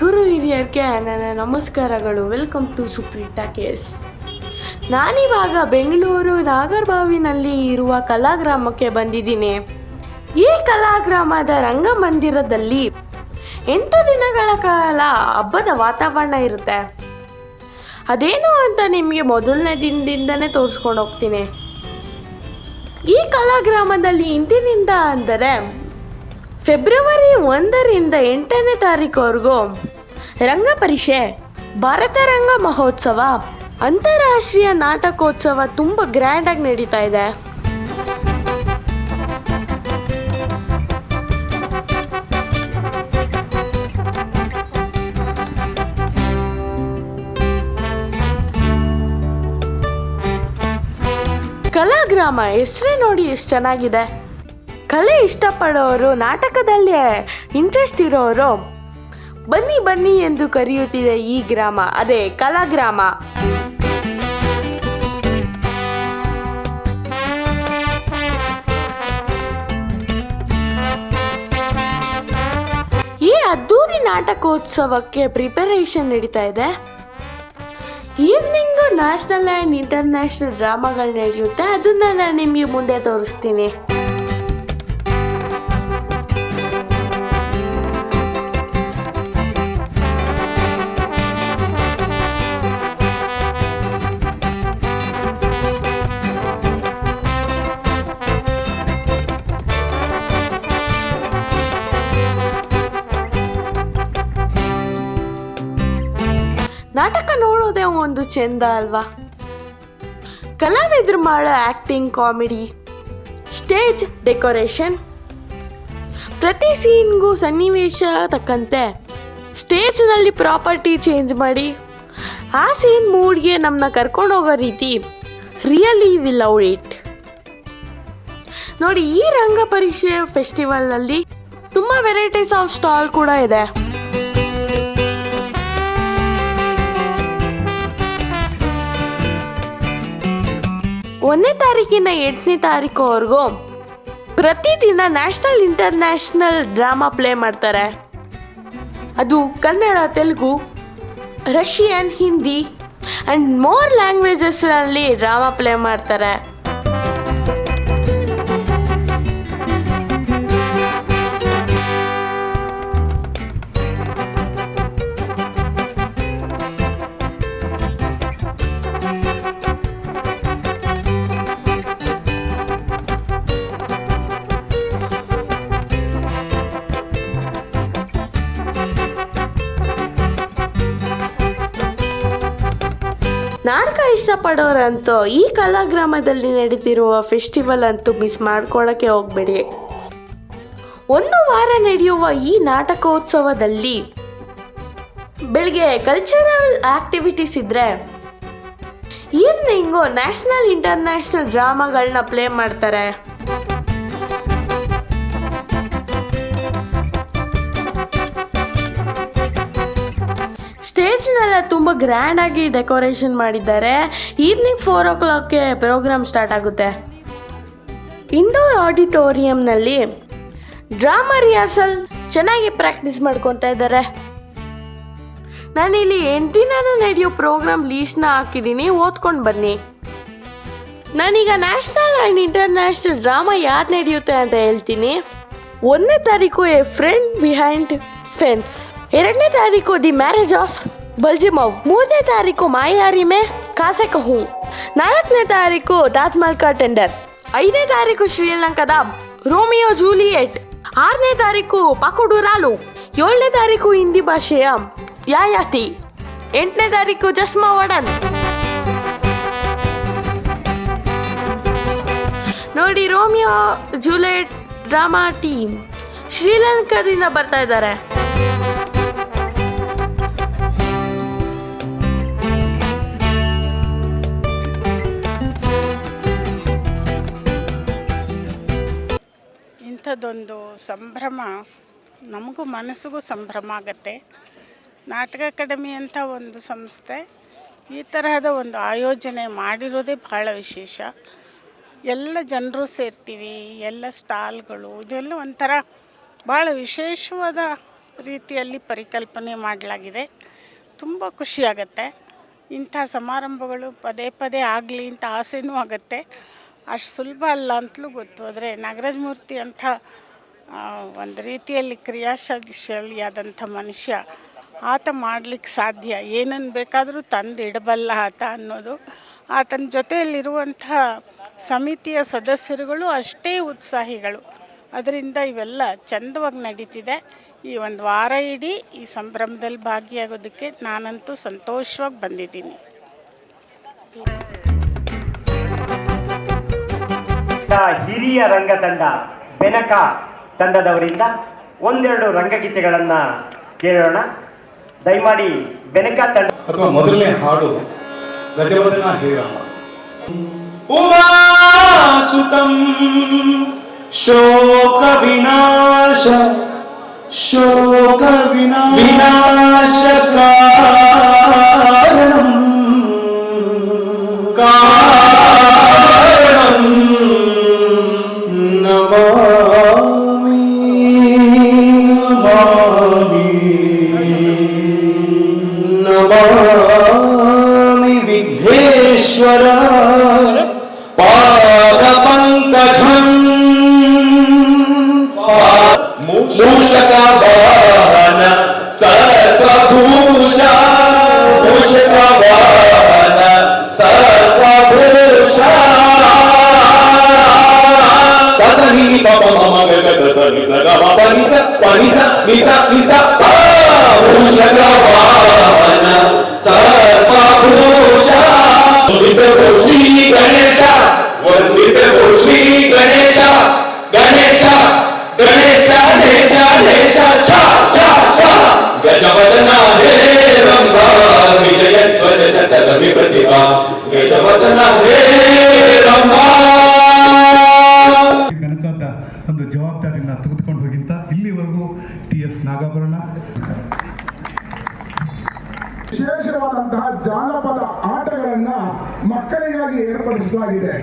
ಗುರು ಹಿರಿಯರಿಗೆ ನನ್ನ ನಮಸ್ಕಾರಗಳು. ವೆಲ್ಕಮ್ ಟು ಸುಪ್ರೀಟಾ ಕೇಸ್ ನಾನಿವಾಗ ಬೆಂಗಳೂರು ನಾಗರಬಾವಿನಲ್ಲಿ ಇರುವ ಕಲಾಗ್ರಾಮಕ್ಕೆ ಬಂದಿದ್ದೀನಿ. ಈ ಕಲಾಗ್ರಾಮದ ರಂಗಮಂದಿರದಲ್ಲಿ ಎಂಟು ದಿನಗಳ ಕಾಲ ಹಬ್ಬದ ವಾತಾವರಣ ಇರುತ್ತೆ. ಅದೇನು ಅಂತ ನಿಮಗೆ ಮೊದಲನೇ ದಿನದಿಂದನೇ ತೋರಿಸ್ಕೊಂಡು ಹೋಗ್ತೀನಿ. ಈ ಕಲಾಗ್ರಾಮದಲ್ಲಿ ಇಂದಿನಿಂದ ಅಂದರೆ ಫೆಬ್ರವರಿ ಒಂದರಿಂದ ಎಂಟನೇ ತಾರೀಕುವರೆಗೂ ರಂಗಪರಿಷೆ ಭಾರತ ರಂಗ ಮಹೋತ್ಸವ ಅಂತಾರಾಷ್ಟ್ರೀಯ ನಾಟಕೋತ್ಸವ ತುಂಬ ಗ್ರ್ಯಾಂಡಾಗಿ ನಡೀತಾ ಇದೆ. ಕಲಾಗ್ರಾಮ ಹೆಸರೇ ನೋಡಿ ಎಷ್ಟು ಚೆನ್ನಾಗಿದೆ. ಕಲೆ ಇಷ್ಟಪಡೋರು, ನಾಟಕದಲ್ಲಿ ಇಂಟ್ರೆಸ್ಟ್ ಇರೋರು. ಬನ್ನಿ ಬನ್ನಿ ಎಂದು ಕರೆಯುತ್ತಿದೆ ಈ ಗ್ರಾಮ. ಅದೇ ಕಲಾ ಗ್ರಾಮ. ಈ ಅದ್ದೂರಿ ನಾಟಕೋತ್ಸವಕ್ಕೆ ಪ್ರಿಪರೇಷನ್ ನಡೀತಾ ಇದೆ. ಈವ್ನಿಂಗು ನ್ಯಾಷನಲ್ ಆ್ಯಂಡ್ ಇಂಟರ್ನ್ಯಾಷನಲ್ ಡ್ರಾಮಾಗಳು ನಡೆಯುತ್ತೆ. ಅದನ್ನು ನಾನು ನಿಮಗೆ ಮುಂದೆ ತೋರಿಸ್ತೀನಿ. ಒಂದು ಚೆಂದ ಅಲ್ವಾ? ಕಲಾವಿದರು ಮಾಡೋ ಆ್ಯಕ್ಟಿಂಗ್ ಕಾಮಿಡಿ ಸ್ಟೇಜ್ ಡೆಕೋರೇಷನ್ ಪ್ರತಿ ಸೀನ್ಗೂ ಸನ್ನಿವೇಶ ತಕ್ಕಂತೆ ಸ್ಟೇಜ್ನಲ್ಲಿ ಪ್ರಾಪರ್ಟಿ ಚೇಂಜ್ ಮಾಡಿ, ಆ ಸೀನ್ ಮೂಡ್ಗೆ ನಮ್ಮನ್ನ ಕರ್ಕೊಂಡು ಹೋಗೋ ರೀತಿ ರಿಯಲಿ ವಿ ಲವ್ ಇಟ್ ನೋಡಿ, ಈ ರಂಗ ಪರೀಕ್ಷೆ ಫೆಸ್ಟಿವಲ್ನಲ್ಲಿ ತುಂಬ ವೆರೈಟೀಸ್ ಆಫ್ ಸ್ಟಾಲ್ ಕೂಡ ಇದೆ. ಒಂದನೇ ತಾರೀಕಿನ ಎಂಟನೇ ತಾರೀಕುವರೆಗೂ ಪ್ರತಿದಿನ ನ್ಯಾಷನಲ್ ಇಂಟರ್ನ್ಯಾಷನಲ್ ಡ್ರಾಮಾ ಪ್ಲೇ ಮಾಡ್ತಾರೆ. ಅದು Kannada, Telugu, Russian, Hindi and more ಲ್ಯಾಂಗ್ವೇಜಸ್ನಲ್ಲಿ drama play ಮಾಡ್ತಾರೆ. ನಾಟಕ ಇಷ್ಟಪಡೋರಂತೂ ಈ ಕಲಾಗ್ರಾಮದಲ್ಲಿ ನಡೀತಿರುವ ಫೆಸ್ಟಿವಲ್ ಅಂತೂ ಮಿಸ್ ಮಾಡ್ಕೊಳ್ಳೋಕ್ಕೆ ಹೋಗಬೇಡಿ. ಒಂದು ವಾರ ನಡೆಯುವ ಈ ನಾಟಕೋತ್ಸವದಲ್ಲಿ ಬೆಳಿಗ್ಗೆ ಕಲ್ಚರಲ್ ಆಕ್ಟಿವಿಟೀಸ್ ಇದ್ದರೆ ಈವ್ನಿಂಗು ನ್ಯಾಷನಲ್ ಇಂಟರ್ನ್ಯಾಷನಲ್ ಡ್ರಾಮಾಗಳನ್ನ ಪ್ಲೇ ಮಾಡ್ತಾರೆ. ಸ್ಟೇಜ್ನೆಲ್ಲ ತುಂಬ ಗ್ರ್ಯಾಂಡಾಗಿ ಡೆಕೋರೇಷನ್ ಮಾಡಿದ್ದಾರೆ. ಈವ್ನಿಂಗ್ ಫೋರ್ ಓ ಕ್ಲಾಕ್ಗೆ ಪ್ರೋಗ್ರಾಮ್ ಸ್ಟಾರ್ಟ್ ಆಗುತ್ತೆ. ಇಂಡೋರ್ ಆಡಿಟೋರಿಯಂನಲ್ಲಿ ಡ್ರಾಮಾ ರಿಹರ್ಸಲ್ ಚೆನ್ನಾಗಿ ಪ್ರಾಕ್ಟೀಸ್ ಮಾಡ್ಕೊತಾ ಇದ್ದಾರೆ. ನಾನಿಲ್ಲಿ ಎಂಟು ದಿನ ನಡೆಯೋ ಪ್ರೋಗ್ರಾಮ್ ಲೀಸ್ಟ್ನ ಹಾಕಿದ್ದೀನಿ ಓದ್ಕೊಂಡು ಬನ್ನಿ. ನಾನೀಗ ನ್ಯಾಷನಲ್ ಆ್ಯಂಡ್ ಇಂಟರ್ನ್ಯಾಷನಲ್ ಡ್ರಾಮಾ ಯಾರು ನಡೆಯುತ್ತೆ ಅಂತ ಹೇಳ್ತೀನಿ. ಒಂದನೇ ತಾರೀಕು ಎ ಫ್ರೆಂಡ್ ಬಿಹೈಂಡ್ ಫೆನ್ಸ್ ಎರಡನೇ ತಾರೀಕು ದಿ ಮ್ಯಾರೇಜ್ ಆಫ್ ಬಲ್ಜಿಮವ್ ಮೂರನೇ ತಾರೀಕು ಮಾಯಾರಿಮೆ ಕಾಸೆ ಕಹು ನಾಲ್ಕನೇ ತಾರೀಕು ತಾಜ್ ಮಹಲ್ ಕಾ ಟೆಂಡರ್. ಐದನೇ ತಾರೀಕು ಶ್ರೀಲಂಕಾದ ರೋಮಿಯೋ ಜೂಲಿಯೆಟ್. ಆರನೇ ತಾರೀಕು ಪಕುಡುರಾಲು ಏಳನೇ ತಾರೀಕು ಹಿಂದಿ ಭಾಷೆಯ ಯಾಯಾತಿ. ಎಂಟನೇ ತಾರೀಕು ಜಸ್ಮಾ ವಡನ್. ನೋಡಿ, ರೋಮಿಯೋ ಜೂಲಿಯೆಟ್ ಡ್ರಾಮಾ ಟೀಮ್. ಶ್ರೀಲಂಕಾದಿಂದ ಬರ್ತಾ ಇದ್ದಾರೆ. ಇಂಥದ್ದೊಂದು ಸಂಭ್ರಮ, ನಮಗೂ ಮನಸ್ಸಿಗೂ ಸಂಭ್ರಮ ಆಗತ್ತೆ. ನಾಟಕ ಅಕಾಡೆಮಿ ಅಂತ ಒಂದು ಸಂಸ್ಥೆ, ಈ ತರಹದ ಒಂದು ಆಯೋಜನೆ ಮಾಡಿರೋದೇ ಬಹಳ ವಿಶೇಷ. ಎಲ್ಲ ಜನರು ಸೇರ್ತೀವಿ, ಎಲ್ಲ ಸ್ಟಾಲ್ಗಳು, ಇದೆಲ್ಲ ಒಂಥರ ಭಾಳ ವಿಶೇಷವಾದ ರೀತಿಯಲ್ಲಿ ಪರಿಕಲ್ಪನೆ ಮಾಡಲಾಗಿದೆ. ತುಂಬ ಖುಷಿಯಾಗತ್ತೆ ಇಂಥ ಸಮಾರಂಭಗಳು ಪದೇ ಪದೇ ಆಗಲಿ ಅಂತ ಆಸೆನೂ ಆಗುತ್ತೆ. ಅಷ್ಟು ಸುಲಭ ಅಲ್ಲ ಅಂತಲೂ ಗೊತ್ತು. ಆದರೆ ನಾಗರಾಜ ಮೂರ್ತಿ ಅಂಥ ಒಂದು ರೀತಿಯಲ್ಲಿ ಕ್ರಿಯಾಶಾಲಿಯಾದಂಥ ಮನುಷ್ಯ ಆತ ಮಾಡಲಿಕ್ಕೆ ಸಾಧ್ಯ. ಏನನ್ನು ಬೇಕಾದರೂ ತಂದು ಇಡಬಲ್ಲ ಆತ ಅನ್ನೋದು. ಆತನ ಜೊತೆಯಲ್ಲಿರುವಂಥ ಸಮಿತಿಯ ಸದಸ್ಯರುಗಳು ಅಷ್ಟೇ ಉತ್ಸಾಹಿಗಳು. ಅದರಿಂದ ಇವೆಲ್ಲ ಚಂದವಾಗಿ ನಡೀತಿದೆ. ಈ ಒಂದು ವಾರ ಇಡೀ ಈ ಸಂಭ್ರಮದಲ್ಲಿ ಭಾಗಿಯಾಗೋದಕ್ಕೆ ನಾನಂತೂ ಸಂತೋಷವಾಗಿ ಬಂದಿದ್ದೀನಿ. ಹಿರಿಯ ರಂಗ ತಂಡ ಬೆನಕ ತಂಡದವರಿಂದ ಒಂದೆರಡು ರಂಗಗೀತೆಗಳನ್ನ ಕೇಳೋಣ. ದಯಮಾಡಿ ಬೆನಕ ತಂಡ ಮೊದಲನೇ ಹಾಡು ಉಮಾಸುತಂ ಶೋಕ ವಿನಾಶ ಶೋಕ ವಿನಾಶ मूषक वाहन सर्पभूषा मूषक वाहन सर्पभूषा ससनि नि पप मम गग ससनि सग म पनि स पनि स नि स नि स मूषक वाहन सर्पभूषा वंदित हो श्री गणेश वंदित हो गणेश गणेश ಒಂದು ತೆಗೆದುಕೊಂಡು ಹೋಗಿಂತ ಇಲ್ಲಿವರೆಗೂ ಟಿ ಎಸ್ ನಾಗಾಭರಣ. ವಿಶೇಷವಾದಂತಹ ಜಾನಪದ ಆಟಗಳನ್ನ ಮಕ್ಕಳಿಗಾಗಿ ಏರ್ಪಡಿಸಲಾಗಿದೆ.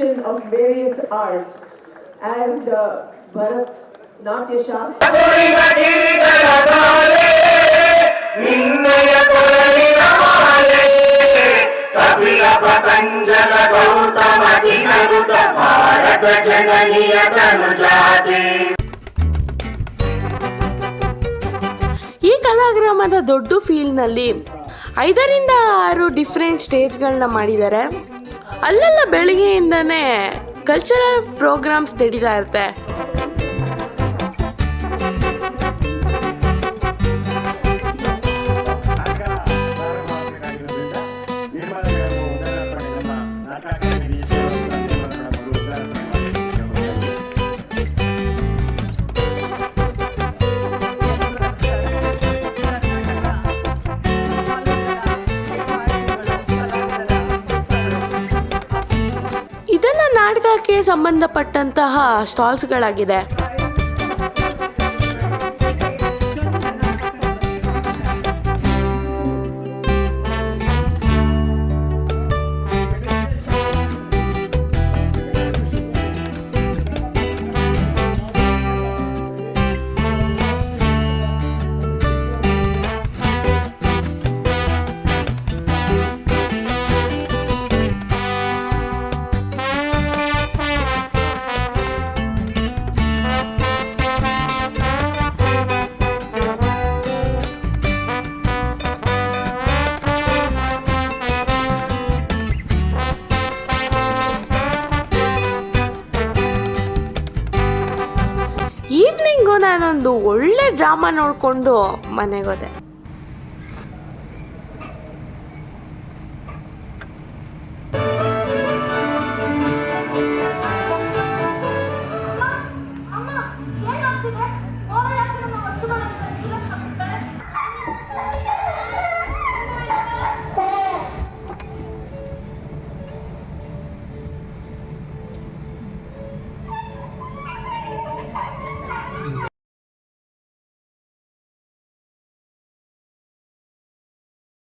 Conglomeration of various arts as the Bharat Natya Shastra ಈ ಕಲಾಗ್ರಾಮದ ದೊಡ್ಡ ಫೀಲ್ಡ್ನಲ್ಲಿ ಐದರಿಂದ ಆರು ಡಿಫ್ರೆಂಟ್ ಸ್ಟೇಜ್ಗಳನ್ನ ಮಾಡಿದ್ದಾರೆ. ಅಲ್ಲೆಲ್ಲ ಬೆಳಿಗ್ಗೆಯಿಂದನೇ ಕಲ್ಚರಲ್ ಪ್ರೋಗ್ರಾಮ್ಸ್ ನಡೀತಾ ಇರುತ್ತೆ. ಸಂಬಂಧಪಟ್ಟಂತಹ ಸ್ಟಾಲ್ಸ್ಗಳಾಗಿದೆ ನಾನೊಂದು ಒಳ್ಳೆ ಡ್ರಾಮಾ ನೋಡಿಕೊಂಡು ಮನೆಗೋದೆ. Thank ವಸ್ತುಗಳು.